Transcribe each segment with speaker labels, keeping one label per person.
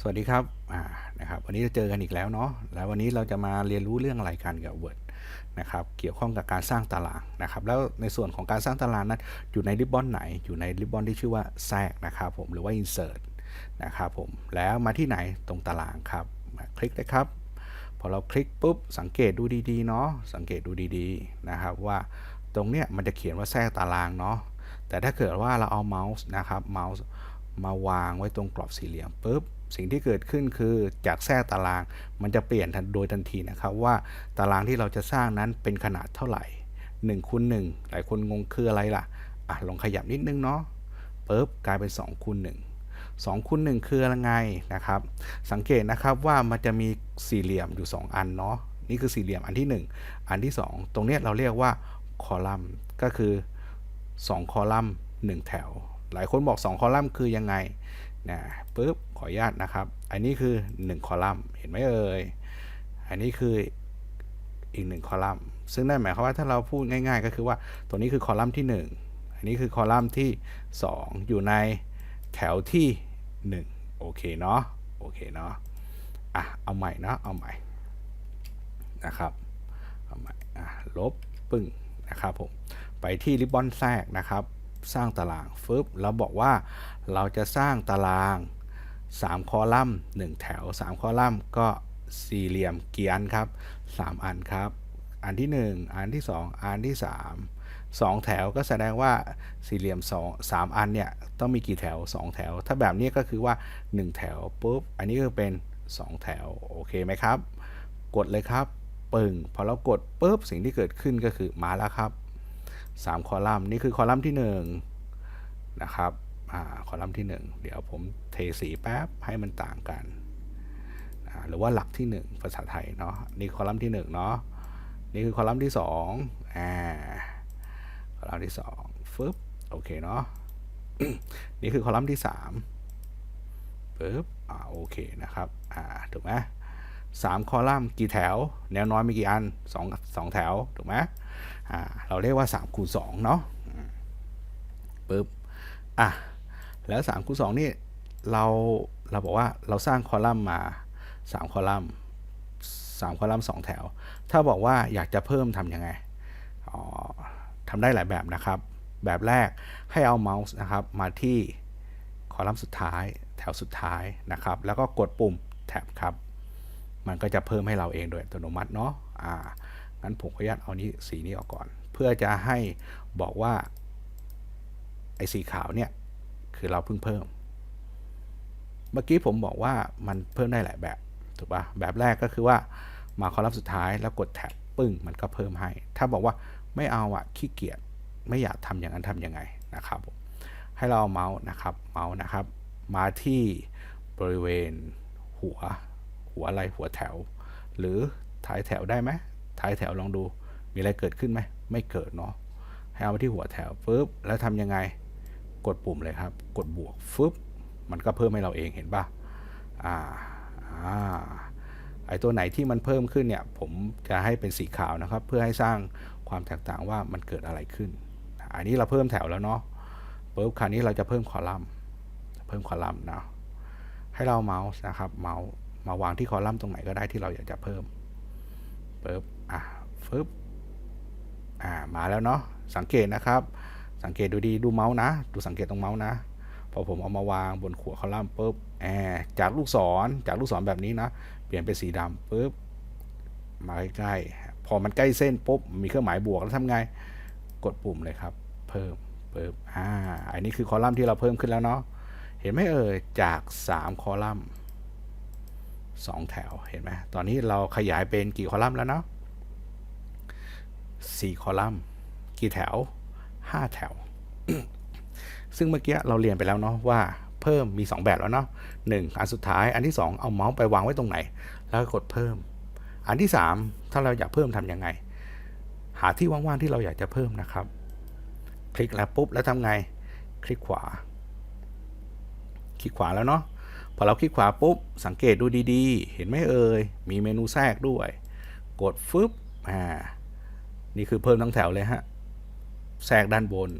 Speaker 1: สวัสดีครับอ่านะครับ วันนี้จะเจอกันอีกแล้วเนาะ แล้ววันนี้เราจะมาเรียนรู้เรื่องอะไรกันกับ Word นะครับ เกี่ยวข้องกับการสร้างตารางนะครับ แล้วในส่วนของการสร้างตารางนั้น อยู่ในริบบอนไหน อยู่ในริบบอนที่ชื่อว่าแทรกนะครับผม หรือว่า insert นะครับผม แล้วมาที่ไหนตรงตารางครับ คลิกเลยครับ พอเราคลิกปุ๊บ สังเกตดูดีๆเนาะ สังเกตดูดีๆนะครับว่าตรงเนี้ยมันจะเขียนว่าแทรกตารางเนาะ แต่ถ้าเกิดว่าเราเอาเมาส์นะครับ เมาส์มาวางไว้ตรงกรอบสี่เหลี่ยมปุ๊บ สิ่งที่เกิดขึ้นคือจากแทรกตารางมันจะเปลี่ยนโดยทันทีนะครับว่าตารางที่เราจะสร้างนั้นเป็นขนาดเท่าไหร่1คูณ1หลายคนงงคืออะไรล่ะอะลองขยับนิดนึงเนาะปุ๊บกลายเป็น2คูณ1 2คูณ1คืออะไรนะครับ สังเกตนะครับว่ามันจะมีสี่เหลี่ยมอยู่ 2 อันเนาะนี่คือสี่เหลี่ยมอันที่ 1 อันที่ 2 ตรงนี้เราเรียกว่าคอลัมน์ก็คือ 2 คอลัมน์ 1 แถว หลายคนบอก 2 คอลัมน์คือยังไงนะปุ๊บ ขออนุญาตนะครับ อันนี้คือ 1 คอลัมน์ เห็นไหมเอ่ย อันนี้คืออีก 1 คอลัมน์ ซึ่งนั่นหมายความว่าถ้าเราพูดง่าย ๆ ก็คือว่าตัวนี้คือคอลัมน์ที่ 1 อันนี้คือคอลัมน์ที่ 2 อยู่ในแถวที่ 1 โอเคเนาะ โอเคเนาะ อะ เอาใหม่นะเอาใหม่ นะครับ เอาใหม่ อะ ลบปึ้ง นะครับผม ไปที่ริบบอนแทรกนะครับ สร้างตารางฟึบแล้วบอกว่าเราจะสร้างตาราง 3 คอลัมน์ 1 แถว 3 คอลัมน์ ก็สี่เหลี่ยมกี่อันครับ 3 อันครับ อันที่ 1 อันที่ 2 อันที่ 3 2 แถวก็แสดงว่าสี่เหลี่ยม2 3 อันเนี่ยต้องมีกี่แถว 2 แถว ถ้าแบบนี้ก็คือว่า 1 แถวปุ๊บ อันนี้ก็เป็น 2 แถว โอเคไหมครับ กดเลยครับปึ่งพอเรากดปุ๊บสิ่งที่เกิดขึ้นก็คือมาแล้วครับ 3 คอลัมน์นี่คือคอลัมน์ที่ 1 นะครับ คอลัมน์ที่ 1 เดี๋ยวผมเทสีแป๊บให้มันต่างกัน หรือว่าหลักที่ 1 ภาษาไทยเนาะนี่คอลัมน์ที่1เนาะนี่คือคอลัมน์ที่2อ่าคอลัมน์ที่2ฟึบโอเคเนาะนี่คือคอลัมน์ที่3ปึ๊บอ่าโอเคนะครับอ่าถูกไหมสามคอลัมน์กี่แถว แนวน้อยมีกี่อันสองสองแถว ถูกไหมอ่าเราเรียกว่า3คูณ2เนาะปึ๊บอะ แล้ว3คูณ2นี่เราเราบอกว่าเราสร้างคอลัมน์มา 3 คอลัมน์3คอลัมน์2แถว ถ้าบอกว่าอยากจะเพิ่มทำยังไงอ๋อทำได้หลายแบบนะครับ แบบแรกให้เอาเมาส์นะครับมาที่คอลัมน์สุดท้าย แถวสุดท้ายนะครับ แล้วก็กดปุ่มแท็บครับ มันก็จะเพิ่มให้เราเองโดยอัตโนมัติเนาะอ่างั้นผมขออนุญาตเอานี้สีนี้ออกก่อน เพื่อจะให้บอกว่าไอ้สีขาวเนี่ย คือเราเพิ่งเพิ่ม เมื่อกี้ผมบอกว่ามันเพิ่มได้หลายแบบ ถูกปะแบบแรกก็คือว่ามาคอลัมน์สุดท้ายแล้วกดแท็บปึ้งมันก็เพิ่มให้ ถ้าบอกว่าไม่เอาอะขี้เกียจไม่อยากทำอย่างนั้นทำยังไงนะครับ ให้เราเมาส์นะครับเมาส์นะครับ มาที่บริเวณหัว หัวอะไรหัวแถว หรือท้ายแถวได้ไหมท้ายแถวลองดูมีอะไรเกิดขึ้นไหมไม่เกิดเนาะให้เอามาที่หัวแถวปุ๊บแล้วทำยังไง กดปุ่มเลยครับ กดบวกฟึบมันก็เพิ่มให้เราเองเห็นปะอ่าอ่าไอตัวไหนที่มันเพิ่มขึ้นเนี่ย ผมจะให้เป็นสีขาวนะครับ เพื่อให้สร้างความแตกต่างว่ามันเกิดอะไรขึ้น อันนี้เราเพิ่มแถวแล้วเนาะปุ๊บคราวนี้เราจะเพิ่มคอลัมน์ เพิ่มคอลัมน์นะให้เราเมาส์นะครับ เมาส์มาวางที่คอลัมน์ตรงไหนก็ได้ที่เราอยากจะเพิ่มปุ๊บอะฟึบอ่ามาแล้วเนาะสังเกตนะครับ สังเกตดูดีดูเมาส์นะ ดูสังเกตตรงเมาส์นะ พอผมเอามาวางบนขวคอลัมน์ปุ๊บแอจากลูกศรจากลูกศรแบบนี้นะ เปลี่ยนเป็นสีดำปุ๊บมาใกล้ๆพอมันใกล้เส้นปุ๊บมีเครื่องหมายบวกแล้วทำไง กดปุ่มเลยครับ เพิ่มปุ๊บอ่าอันนี้คือคอลัมน์ที่เราเพิ่มขึ้นแล้วเนาะเห็นไหมเอ่ยจาก 3 คอลัมน์2แถวเห็นไหมตอนนี้เราขยายเป็นกี่คอลัมน์แล้วเนาะ4คอลัมน์กี่แถว 5 แถว ซึ่งเมื่อกี้เราเรียนไปแล้วเนาะว่าเพิ่มมี 2 แบบแล้วเนาะหนึ่งอันสุดท้ายอันที่ 2 เอาเมาส์ไปวางไว้ตรงไหน แล้วกดเพิ่ม อันที่ 3 ถ้าเราอยากเพิ่มทำยังไง หาที่ว่างๆที่เราอยากจะเพิ่มนะครับ คลิกแล้วปุ๊บแล้วทำไง คลิกขวา คลิกขวาแล้วเนาะพอเราคลิกขวาปุ๊บ สังเกตดูดีๆ เห็นไหมเอ่ย มีเมนูแทรกด้วย กดฟึบ อ่า นี่คือเพิ่มทั้งแถวเลยฮะ แทรกด้านบน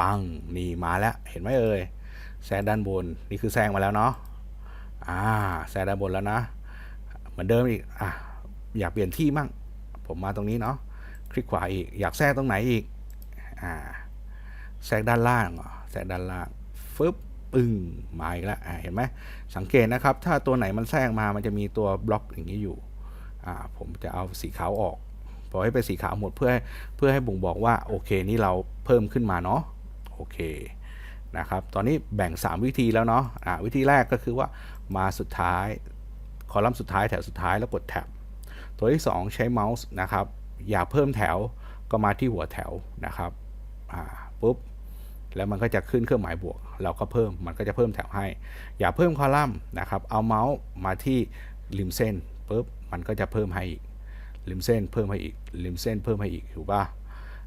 Speaker 1: ปังนี่มาแล้วเห็นไหมเอ่ยแทรกด้านบนนี่คือแทรกมาแล้วเนาะอ่าแทรกด้านบนแล้วนะ เหมือนเดิมอีกอะอยากเปลี่ยนที่มั่งผมมาตรงนี้เนาะคลิกขวาอีกอยากแทรกตรงไหนอีกอ่าแทรกด้านล่างแทรกด้านล่างฟึบปึ้งมาอีกแล้วเห็นไหมสังเกตนะครับ ถ้าตัวไหนมันแทรกมามันจะมีตัวบล็อกอย่างนี้อยู่อ่าผมจะเอาสีขาวออก ปล่อยให้เป็นสีขาวหมดเพื่อเพื่อให้บ่งบอกว่าโอเคนี่เราเพิ่มขึ้นมาเนาะโอเคนะครับตอนนี้แบ่ง 3 วิธีแล้วเนาะอ่าวิธีแรกก็คือว่ามาสุดท้ายคอลัมน์สุดท้ายแถวสุดท้ายแล้วกดแท็บตัวที่ 2 ใช้เมาส์นะครับอยากเพิ่มแถวก็มาที่หัวแถวนะครับอ่าปุ๊บแล้วมันก็จะขึ้นเครื่องหมายบวก เราก็เพิ่มมันก็จะเพิ่มแถวให้ อย่าเพิ่มคอลัมน์นะครับเอาเมาส์มาที่ริมเส้นปุ๊บมันก็จะเพิ่มให้อีก ริมเส้นเพิ่มให้อีกริมเส้นเพิ่มให้อีกถูกป่ะ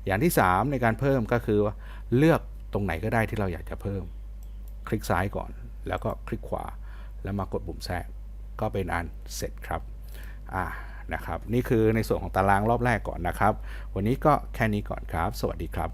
Speaker 1: อย่างที่ 3 ในการเพิ่มก็คือว่าเลือกตรงไหนก็ได้ที่เราอยากจะเพิ่ม คลิกซ้ายก่อน แล้วก็คลิกขวา แล้วมากดปุ่มแทรกก็เป็นอันเสร็จครับอ่านะครับ นี่คือในส่วนของตารางรอบแรกก่อนนะครับ วันนี้ก็แค่นี้ก่อนครับ สวัสดีครับ